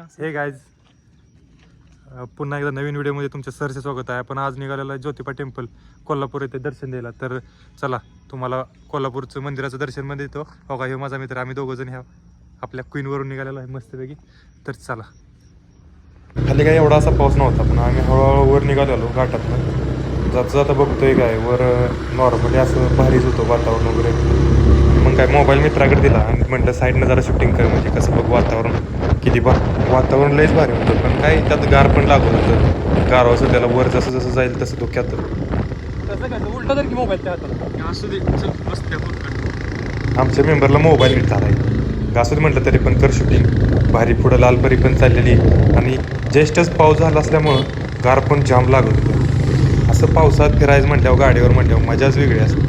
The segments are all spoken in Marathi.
हे गायज पुन्हा एकदा नवीन व्हिडिओमध्ये तुमचं सरचे स्वागत आहे. आपण आज निघालेलं आहे ज्योतिबा टेम्पल कोल्हापूर येथे दर्शन द्यायला. तर चला तुम्हाला कोल्हापूरचं मंदिराचं दर्शनमध्ये येतो. हो का हे माझा मित्र आम्ही दोघं जण ह्या आपल्या क्वीनवरून निघालेलो आहे मस्तपैकी. तर चला. खाली काय एवढा असा पाऊस नव्हता पण आम्ही हळूहळू वर निघालेलो घाटातनं. जाता जाता बघतोय काय वर नॉर्मली असं भारीच होतं वातावरण वगैरे. मग काय मोबाईल मित्राकडे दिला आणि म्हटलं साईडनं जरा शूटिंग कर म्हणजे कसं बघ वातावरण किती बघ वातावरण लयच भारी होतं पण काय त्यात गार पण लागत होतं. गारवाचं त्याला वर जसं जसं जाईल तसं धोक्यात उलटा की मोबाईल त्या आमच्या मेंबरला मोबाईल नीट झाला आहे असं म्हटलं तरी पण कर शूटिंग भारी पुढं लालपरी पण चाललेली. आणि ज्येष्ठच पाऊस झाला असल्यामुळं गार पण जाम लागत होतं. असं पावसात फिरायचं म्हटल्यावर गाडीवर म्हटल्यावर मजाच वेगळी असते.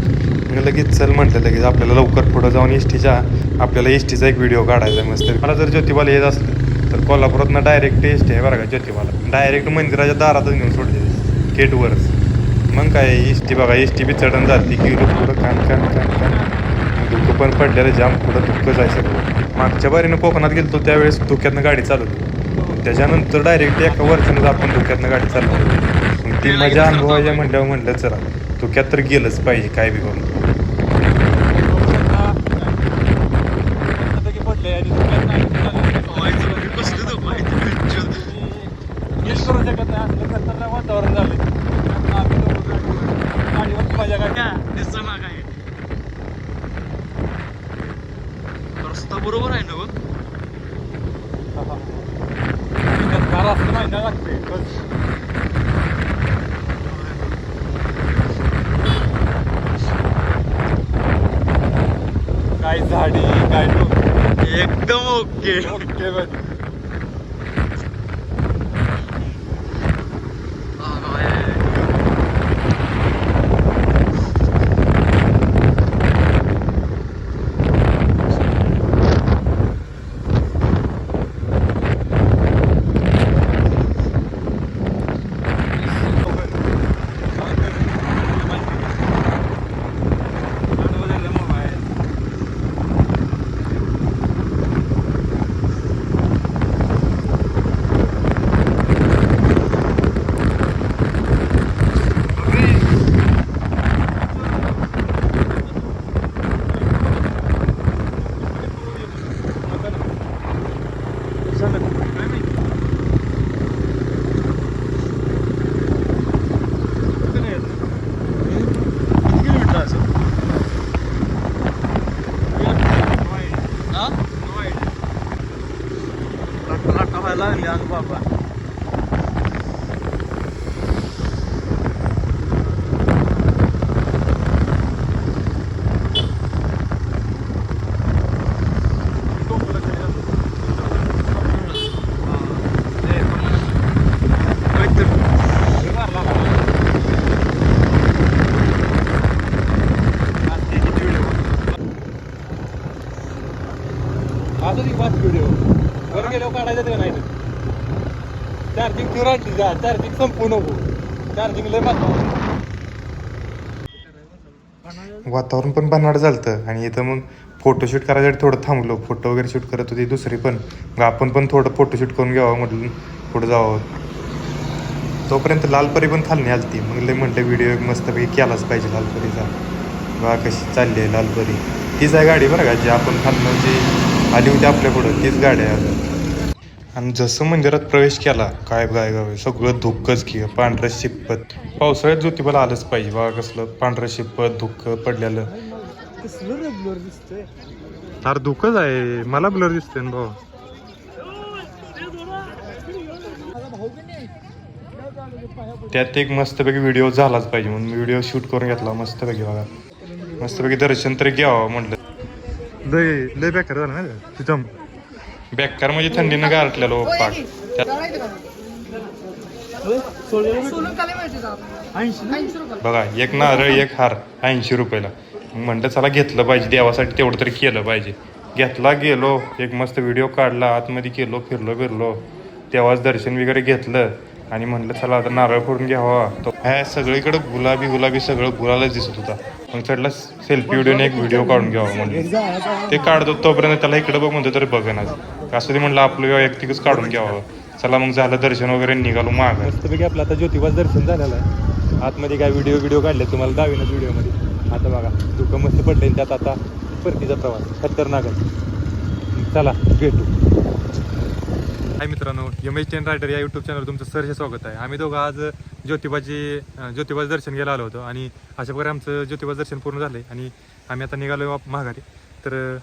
लगेच चल म्हटलं लगेच आपल्याला लवकर पुढं जाऊन एस टीच्या आपल्याला एस टीचा एक व्हिडिओ काढायचा मस्त. मला जर ज्योतिबाला येत असलं तर कोल्हापुरातनं डायरेक्ट एस टी आहे बरं का ज्योतिबाला. डायरेक्ट मंदिराच्या दारातच नेऊन सोडते गेटवरच मग काय एस टी बघा एस टी बी चढण जाते. गेलो पुढं कान कान कान कान. धुकं पण पडलेलं जाम पुढं धुकं जायचं मागच्या बारीनं कोकणात गेलतो त्यावेळेस धुक्यातनं गाडी चालवली. त्याच्यानंतर डायरेक्ट एका वर्षानंच आपण धुक्यातनं गाडी चालवली. मग ती मजा अनुभवायच्या म्हटल्यावर म्हटलं चला धुक्यात तर गेलंच पाहिजे काय बी करून पडले आणि दुसऱ्यात नाही व्हायचं कसलं तो माहिती नीट करू शकत नाही. असलं खतरनाक वातावरण झालंय. आम्ही गाडीवर- माग आहे. रस्ता बरोबर आहे ना बघ लागते. बस. काय झाडी काय. एकदम ओके. ओके व्हायला लागली अंग बाबा आता ती पाच व्हिडिओ वर गेल्यावर काढायचं ते नाही चार्जिंग ठेवून जा. चार्जिंग संपू नको. चार्जिंग लय महत्वाचं वातावरण पण भन्नाट झालं आणि इथं मग फोटोशूट करायसाठी थोडं थांबलो. फोटो वगैरे शूट करत होती दुसरी पण. मग आपण पण थोडं फोटोशूट करून घ्यावं म्हटलं पुढं जावं. तोपर्यंत लालपरी पण खाली आलती. मग लय म्हणते व्हिडिओ एक मस्तपैकी केलाच पाहिजे लालपरीचा बा कशी चालली आहे लालपरी तीच आहे गाडी बरं का जी आपण खालनं जी आली होती आपल्या पुढं तीच गाडी आहे आणि जसं मंदिरात प्रवेश केला काय काय काय सगळं धुक्कच की पांढरं शिपत. पावसाळ्यात ज्योतिबाला आलंच पाहिजे बघा कसलं पांढरं शिपत धुक्क पडलेलं. अरे धुकच आहे मला ब्लर दिसतोय ना भाऊ. त्यात एक मस्तपैकी व्हिडिओ झालाच पाहिजे म्हणून व्हिडिओ शूट करून घेतला मस्तपैकी बघा. मस्तपैकी दर्शन तरी घ्यावं म्हटलं लय लय बेकार झालं ना तिथं बेकार म्हणजे थंडीनं गारटलेलो पाक. बघा. एक नारळ एक हार ऐंशी रुपयाला. म्हणलं चला घेतलं पाहिजे देवासाठी तेवढं तरी केलं पाहिजे. घेतला गेलो एक मस्त व्हिडिओ काढला आतमध्ये गेलो फिरलो फिरलो तेव्हाच दर्शन वगैरे घेतलं. आणि म्हणलं चला आता नारळ फोडून घ्यावा. तो ह्या सगळीकडे गुलाबी गुलाबी सगळं गुलालच दिसत होता. मग चढला सेल्फी व्हिडिओने एक व्हिडिओ काढून घ्यावा म्हणलं. ते काढतो तोपर्यंत त्याला इकडे बघ म्हणतो तरी बघेनाच असं ते म्हणलं आपलं वैयक्तिकच काढून घ्यावं. चला मग झालं दर्शन वगैरे निघालो माग मस्तपैकी आपलं आता ज्योतिबाच दर्शन झालेलं आहे. आतमध्ये काय व्हिडिओ व्हिडिओ काढले तुम्हाला दावीनच व्हिडिओमध्ये आता बघा दुःख मस्त पडले त्यात आता परतीचा प्रवास खतरनाक आहे. चला भेटू. हाय मित्रांनो एम एच टेन रायडर या यूट्यूब चॅनल तुमचं सरचे स्वागत आहे. आम्ही दोघं आज ज्योतिबाची ज्योतिबाचं दर्शन घ्यायला आलो होतो आणि अशा प्रकारे आमचं ज्योतिबाचं दर्शन पूर्ण झालं आहे आणि आम्ही आता निघालो माघारी. तर